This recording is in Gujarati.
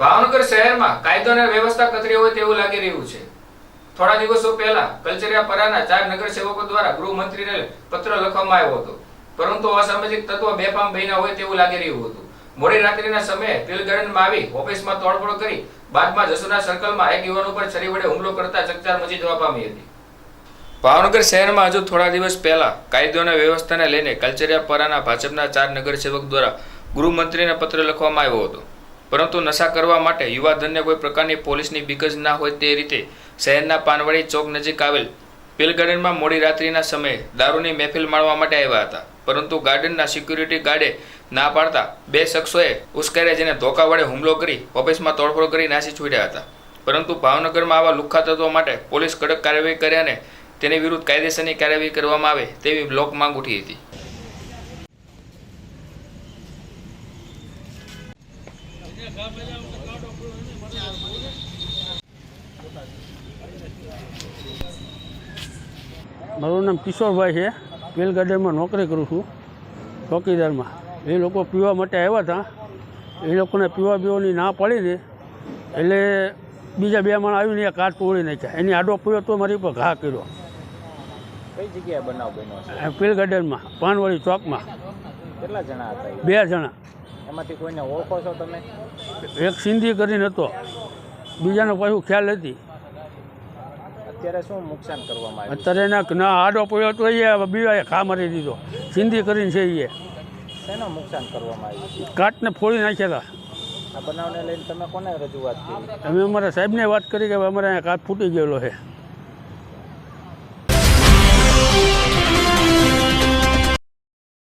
ભાવનગર શહેરમાં કાયદો અને વ્યવસ્થા કથળી હોય તેવું લાગી રહ્યું છે. થોડા દિવસો પહેલા કલચરિયા પરાના ચાર નગરસેવકો દ્વારા ગૃહમંત્રીને પત્ર લખવામાં આવ્યો હતો. પરંતુ અસામાજિક તત્વો બેફામ બન્યા હોય તેવું લાગી રહ્યું હતું. મોડી રાત્રિના સમયે પિલ આવી ઓફિસમાં તોડફોડ કરી બાદમાં જસુના સર્કલમાં એક યુવાન ઉપર છરી વડે હુમલો કરતા ચકચાર મચી જવા પામી હતી. ભાવનગર શહેરમાં હજુ થોડા દિવસ પહેલા કાયદો અને વ્યવસ્થાને લઈને કલચરિયા પરાના ભાજપના ચાર નગરસેવક દ્વારા ગૃહમંત્રીને પત્ર લખવામાં આવ્યો હતો. પરંતુ નશા કરવા માટે યુવાધનને કોઈ પ્રકારની પોલીસની બીકજ ના હોય તે રીતે શહેરના પાનવાડી ચોક નજીક આવેલ પિલ ગાર્ડનમાં મોડી રાત્રિના સમયે દારૂની મહેફિલ માણવા માટે આવ્યા હતા. પરંતુ ગાર્ડનના સિક્યુરિટી ગાર્ડે ના પાડતા બે શખ્સોએ ઉશ્કેર્યા જેને ધોકા વડે હુમલો કરી ઓફિસમાં તોડફોડ કરી નાસી છૂટ્યા હતા. પરંતુ ભાવનગરમાં આવા લુખ્ખા તત્વો માટે પોલીસ કડક કાર્યવાહી કર્યા અને તેની વિરુદ્ધ કાયદેસરની કાર્યવાહી કરવામાં આવે તેવી લોક માંગ ઉઠી હતી. મારું નામ કિશોરભાઈ છે. વેલ ગાર્ડનમાં નોકરી કરું છું. ચોકીદારમાં. એ લોકો પીવા માટે આવ્યા હતા. એ લોકોને પીવા પીવાની ના પાડીને એટલે બીજા બે માણસ આવીને એ કાચ તોડી નાખ્યા. એની આડો પીવો તો મારી ઉપર ઘા કર્યો. કઈ જગ્યાએ બનાવ બન્યો છે? ગાર્ડનમાં પાનવાડી ચોકમાં. કેટલા જણા હતા બે જણા. એમાંથી કોઈને ઓળખો છો તમે? એક સિંધી કરીને હતો. બીજાનો પાછું ખ્યાલ હતી અત્યારે શું નુકસાન કરવામાં આવ્યું અત્યારે એના ના આડો પડ્યો તો એ બીજાએ ખા મારી દીધો. સિંધી કરીને છે એ. શેનો નુકસાન કરવામાં આવ્યું કાચને ફોડી નાખેલા આ બનાવને લઈને તમે કોને રજૂઆત કરી? અમે અમારા સાહેબને વાત કરી કે અમારે અહીંયા કાચ ફૂટી ગયેલો છે.